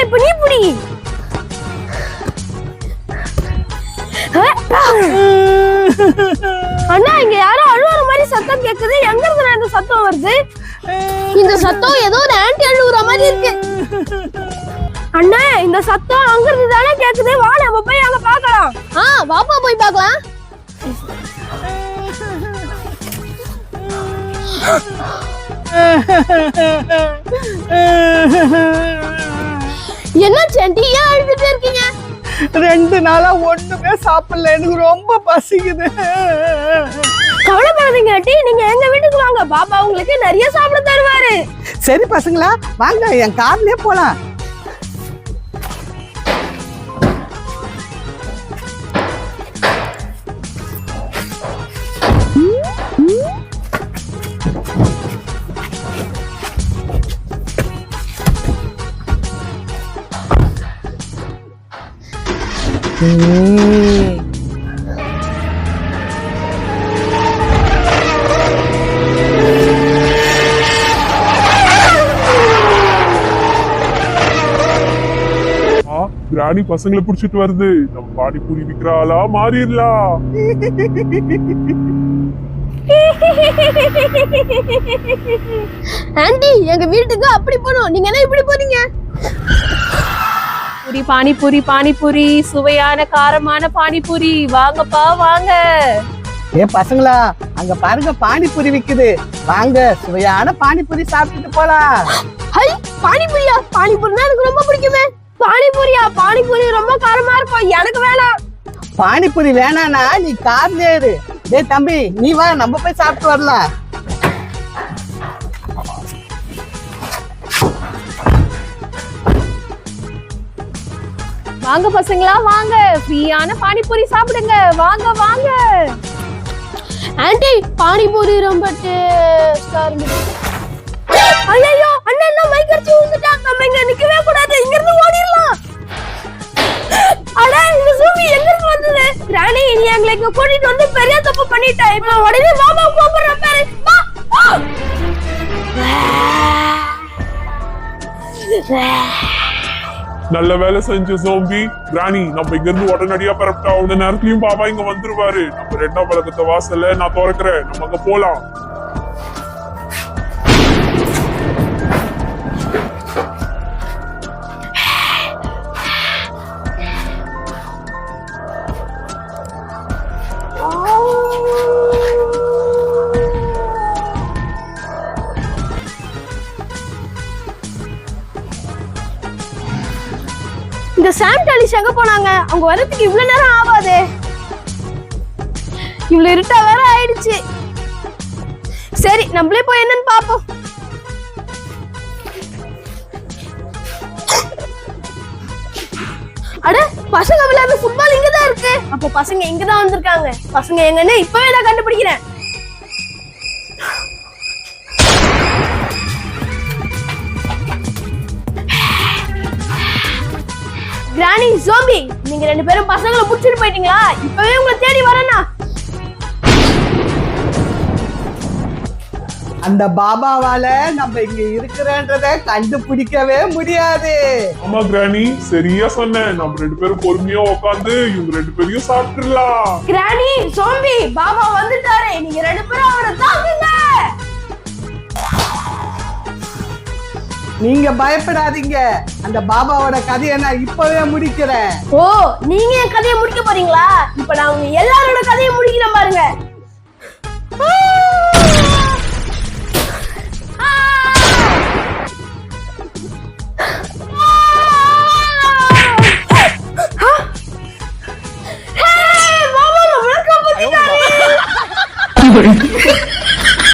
இப்ப நீ புடி! அண்ணா இங்க யாரோ அழுவுற மாதிரி சத்தம் கேக்குது. எங்க இருந்து இந்த சத்தம் வருது? இந்த சத்தம் ஏதோ ஒரு ஆன்டி அழு அண்ணா இந்த சத்தம் அங்க இருந்து தானே கேக்குது. வா நம்ம போய் அங்க பார்க்கலாம் ஆ வாப்பா போய் பார்க்கலாம் என்ன செண்டி ஏன் அழுதுட்டே இருக்கீங்க? ரெண்டு நாளா ஒண்ணுமே சாப்பிடல. எனக்கு ரொம்ப பசிக்குது. கவலைப்படாதீங்க ஆண்டி நீங்க எங்க வீட்டுக்கு வாங்க. பாப்பா உங்களுக்கு நிறைய சாப்பிட தருவாரு. சரி பசங்களா வாங்க. என் கார்லயே போலாம். ம். கிராணி பசங்களை புடிச்சிட்டு வருது. நம்ம பானிபூரி விக்கிறாளா? மாறிடலாம் ஆண்டி எங்க வீட்டுக்கு அப்படி போனோம். நீங்க என்ன இப்படி போறீங்க பூரி பானிபூரி பானிபூரி சுவையான காரமான பானிபூரி. வாங்கப்பா வாங்க. ஏ பசங்களா அங்க பாருங்க பானிபூரி விக்குது. வாங்க சுவையான பானிபூரி சாப்பிட்டுட்டு போலாம். ஹை பானிபூரியா? பானிபூரினா எனக்கு ரொம்ப பிடிக்குமே. பானிபூரியா? பானிபூரி ரொம்ப காரமா இருக்கும். எனக்கு வேணாம். பானிபூரி வேணானா நீ கார்ல ஏறு. டேய் தம்பி நீ வா நம்ம போய் சாப்பிட்டு வரலாம். வாங்க பசங்களா வாங்க. ஃப்ரீயான பானிபூரி சாப்பிடுங்க. வாங்க வாங்க. ஆண்டி பானிபூரி ரொம்ப ஐயோ அண்ணன் என்ன மைக் அடிச்சு விழுந்துட்டான் நம்ம இங்க நிக்கவே கூடாது. இங்க இருந்து ஓடிடலாம். அட இந்த சூமி எங்க இருந்து வந்தது? ராணி நீ எங்களை இங்க கூட்டிட்டு வந்து பெரிய தப்பு பண்ணிட்ட. இப்ப உடனே மாமா கூப்பிடுற பாரு. வா. நல்ல வேலை செஞ்ச சோம்பி ராணி நம்ம இங்க இருந்து உடனடியா பரப்பிட்டா அவன நேரத்துலயும் பாபா இங்க வந்துருவாரு. நம்ம ரெண்டாம் பழக்கத்தை வாசல்ல நான் திறக்கிறேன். நம்ம அங்க போலாம். இந்த சாம் டாலிஷ் எங்க போனாங்க. அவங்க வரதுக்கு இவ்வளவு நேரம் ஆகாதே. இவ்வளவு இருட்டா வேற ஆயிடுச்சு. சரி நம்மளே போய் என்னன்னு பாப்போம் அட பசங்க விளையாடுற ஃபுட்பால் இங்க தான் இருக்கு. அப்போ பசங்க இங்க தான் வந்திருக்காங்க. பசங்க எங்கன்னு இப்பவே நான் கண்டுபிடிக்கிறேன். கிராணி ஜோம்பி நீங்க ரெண்டு பேரும் பசங்களை புடிச்சிட்டு போயிட்டீங்களா? இப்பவே உங்களை தேடி வரேனா அந்த பாபாவால நம்ம இங்க இருக்கிறன்றத கண்டுபிடிக்கவே முடியாது. ஆமா கிராணி. சரியா சொன்னேன் நம்ம ரெண்டு பேரும் பொறுமையா உட்காந்து இவங்க ரெண்டு பேரையும் சாப்பிட்டுடலாம். கிராணி ஜோம்பி பாபா வந்துட்டாரு. நீங்க ரெண்டு பேரும் அவரை தாக்குங்க. நீங்க பயப்படாதீங்க. அந்த பாபாவோட கதையை நான் இப்பவே முடிக்கிறேன். ஓ நீங்க என் கதையை முடிக்க போறீங்களா? இப்ப நான் உங்க எல்லாரோட கதையை முடிக்கிறேன் பாருங்க.